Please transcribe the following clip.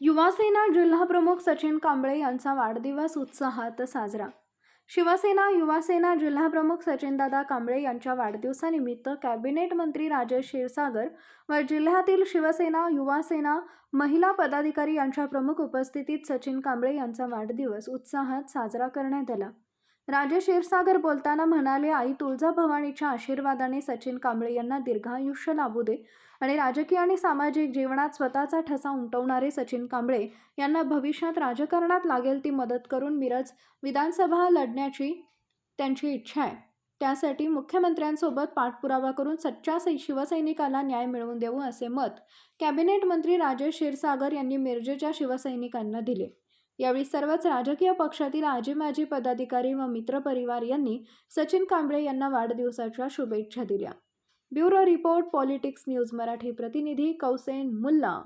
युवासेना जिल्हाप्रमुख सचिन कांबळे यांचा वाढदिवस उत्साहात साजरा. शिवसेना युवासेना जिल्हाप्रमुख सचिनदादा कांबळे यांच्या वाढदिवसानिमित्त कॅबिनेट मंत्री राजेश क्षीरसागर व जिल्ह्यातील शिवसेना युवासेना महिला पदाधिकारी यांच्या प्रमुख उपस्थितीत सचिन कांबळे यांचा वाढदिवस उत्साहात साजरा करण्यात आला. राजेश क्षीरसागर बोलताना म्हणाले आई तुळजाभवानीच्या आशीर्वादाने सचिन कांबळे यांना दीर्घायुष्य लाभू दे आणि राजकीय आणि सामाजिक जीवनात स्वतःचा ठसा उमटवणारे सचिन कांबळे यांना भविष्यात राजकारणात लागेल ती मदत करून मिरज विधानसभा लढण्याची त्यांची इच्छा आहे. त्यासाठी मुख्यमंत्र्यांसोबत पाठपुरावा करून सच्च्या सै- शिवसैनिकाला न्याय मिळवून देऊ असे मत कॅबिनेट मंत्री राजेश क्षीरसागर यांनी मिरजेच्या शिवसैनिकांना दिले. यावेळी सर्वच राजकीय पक्षातील आजी माजी पदाधिकारी व मित्रपरिवार यांनी सचिन कांबळे यांना वाढदिवसाच्या शुभेच्छा दिल्या. Bureau report politics news Marathi प्रतिनिधी कौसेन मुल्ला.